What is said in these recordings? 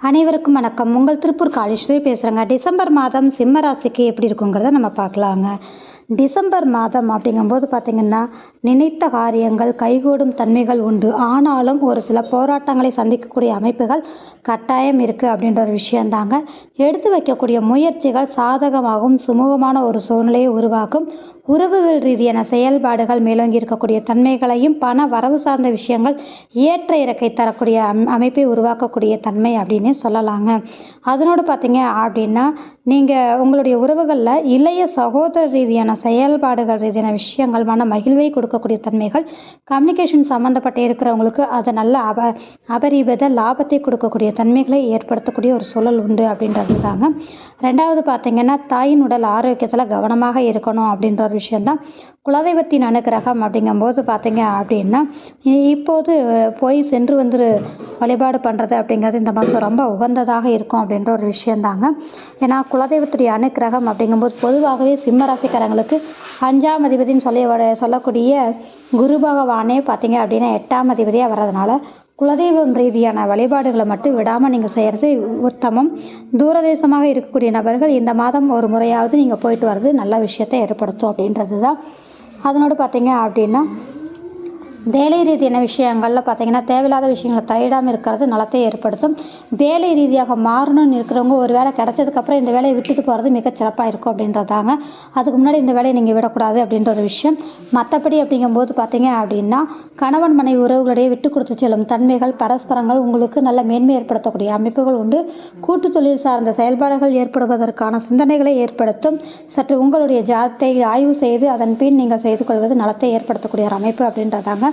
அனைவருக்கும் வணக்கம். உங்கள் திருப்பூர் காளீஸ்வரி பேசுகிறேங்க டிசம்பர் மாதம் சிம்ம ராசிக்கு எப்படி இருக்குங்கிறத நம்ம பார்க்கலாங்க. டிசம்பர் மாதம் அப்படிங்கும்போது பார்த்திங்கன்னா நினைத்த காரியங்கள் கைகூடும் தன்மைகள் உண்டு. ஆனாலும் ஒரு சில போராட்டங்களை சந்திக்கக்கூடிய அமைப்புகள் கட்டாயம் இருக்குது அப்படின்ற ஒரு விஷயந்தாங்க எடுத்து வைக்கக்கூடிய முயற்சிகள் சாதகமாகவும் சுமூகமான ஒரு சூழ்நிலையை உருவாக்கும். உறவுகள் ரீதியான செயல்பாடுகள் மேலோங்கி இருக்கக்கூடிய தன்மைகளையும் பண வரவு சார்ந்த விஷயங்கள் ஏற்ற இறக்கை தரக்கூடிய அம் அமைப்பை உருவாக்கக்கூடிய தன்மை அப்படின்னு சொல்லலாங்க. அதனோடு பார்த்தீங்க அப்படின்னா நீங்கள் உங்களுடைய உறவுகளில் இளைய சகோதர ரீதியான செயல்பாடுகள் ரீதியான விஷயங்கள் மன மகிழ்வை கொடுக்கக்கூடிய தன்மைகள் கம்யூனிகேஷன் சம்மந்தப்பட்டு இருக்கிறவங்களுக்கு அது நல்ல அப அபரிவித லாபத்தை கொடுக்கக்கூடிய தன்மைகளை ஏற்படுத்தக்கூடிய ஒரு சூழல் உண்டு அப்படின்றது தாங்க ரெண்டாவது பார்த்தீங்கன்னா தாயின் உடல் ஆரோக்கியத்தில் கவனமாக இருக்கணும் அப்படின்ற ஒரு விஷயந்தான் குலதெய்வத்தின் அனுகிரகம் அப்படிங்கும்போது பார்த்தீங்க அப்படின்னா இப்போது போய் சென்று வந்து வழிபாடு பண்ணுறது அப்படிங்கிறது இந்த மாதம் ரொம்ப உகந்ததாக இருக்கும் அப்படின்ற ஒரு விஷயந்தாங்க ஏன்னா குலதெய்வத்துடைய அனுகிரகம் அப்படிங்கும்போது பொதுவாகவே சிம்ம ராசிக்காரங்களுக்கு அஞ்சாம் அதிபதினு சொல்லி சொல்லக்கூடிய குரு பகவானே பார்த்தீங்க அப்படின்னா எட்டாம் அதிபதியாக வர்றதுனால குலதெய்வம் ரீதியான வழிபாடுகளை மட்டும் விடாமல் நீங்கள் செய்கிறது உத்தமம். தூரதேசமாக இருக்கக்கூடிய நபர்கள் இந்த மாதம் ஒரு முறையாவது நீங்கள் போயிட்டு வர்றது நல்ல விஷயத்தை ஏற்படுத்தும் அப்படின்றது தான் அதனோடு பார்த்தீங்க அப்படின்னா வேலை ரீதியான விஷயங்களில் பார்த்தீங்கன்னா தேவையில்லாத விஷயங்களை தலையிடாமல் இருக்கிறது நலத்தை ஏற்படுத்தும். வேலை ரீதியாக மாறணும்னு இருக்கிறவங்க ஒரு வேலை கிடைச்சதுக்கப்புறம் இந்த வேலையை விட்டுட்டு போகிறது மிக சிறப்பாக இருக்கும் அப்படின்றதாங்க. அதுக்கு முன்னாடி இந்த வேலையை நீங்கள் விடக்கூடாது அப்படின்ற ஒரு விஷயம். மற்றபடி அப்படிங்கும்போது பார்த்தீங்க அப்படின்னா கணவன் மனைவி உறவுகளுடைய விட்டு கொடுத்து செல்லும் தன்மைகள் பரஸ்பரங்கள் உங்களுக்கு நல்ல மேன்மை ஏற்படுத்தக்கூடிய அமைப்புகள் உண்டு. கூட்டு தொழில் சார்ந்த செயல்பாடுகள் ஏற்படுவதற்கான சிந்தனைகளை ஏற்படுத்தும். சற்று உங்களுடைய ஜாதத்தை ஆய்வு செய்து அதன் பின் நீங்கள் செய்து கொள்வது நலத்தை ஏற்படுத்தக்கூடிய ஒரு அமைப்பு அப்படின்றதாங்க.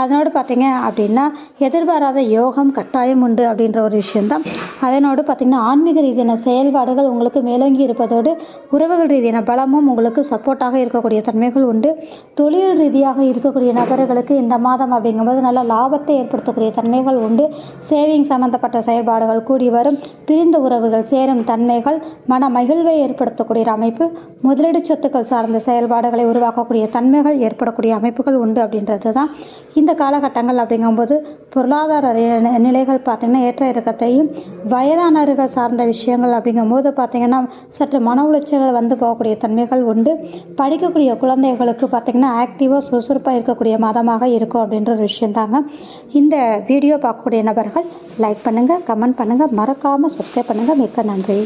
அதனோடு பார்த்தீங்க அப்படின்னா எதிர்பாராத யோகம் கட்டாயம் உண்டு அப்படின்ற ஒரு விஷயம்தான். அதனோடு பார்த்திங்கன்னா ஆன்மீக ரீதியான செயல்பாடுகள் உங்களுக்கு மேலோங்கி இருப்பதோடு உறவுகள் ரீதியான பலமும் உங்களுக்கு சப்போர்ட்டாக இருக்கக்கூடிய தன்மைகள் உண்டு. தொழில் ரீதியாக இருக்கக்கூடிய நபர்களுக்கு இந்த மாதம் அப்படிங்கும்போது நல்ல லாபத்தை ஏற்படுத்தக்கூடிய தன்மைகள் உண்டு. சேவிங் சம்பந்தப்பட்ட செயல்பாடுகள் கூடி வரும். பிரிந்த உறவுகள் சேரும் தன்மைகள் மன மகிழ்வை ஏற்படுத்தக்கூடிய அமைப்பு. முதலீடு சொத்துக்கள் சார்ந்த செயல்பாடுகளை உருவாக்கக்கூடிய தன்மைகள் ஏற்படக்கூடிய அமைப்புகள் உண்டு அப்படின்றது தான் இந்த காலகட்டங்கள் அப்படிங்கும்போது பொருளாதார நிலைகள் பார்த்திங்கன்னா ஏற்ற இறக்கத்தையும் வயதானவர்கள் சார்ந்த விஷயங்கள் அப்படிங்கும்போது பார்த்திங்கன்னா சற்று மன உளைச்சல்கள் வந்து போகக்கூடிய தன்மைகள் உண்டு. படிக்கக்கூடிய குழந்தைகளுக்கு பார்த்திங்கன்னா ஆக்டிவாக சுறுசுறுப்பாக இருக்கக்கூடிய மாதமாக இருக்கும் அப்படின்ற ஒரு விஷயந்தாங்க இந்த வீடியோ பார்க்கக்கூடிய நபர்கள் லைக் பண்ணுங்கள் கமெண்ட் பண்ணுங்கள் மறக்காமல் சப்ஸ்கிரைப் பண்ணுங்கள் மிக்க நன்றி.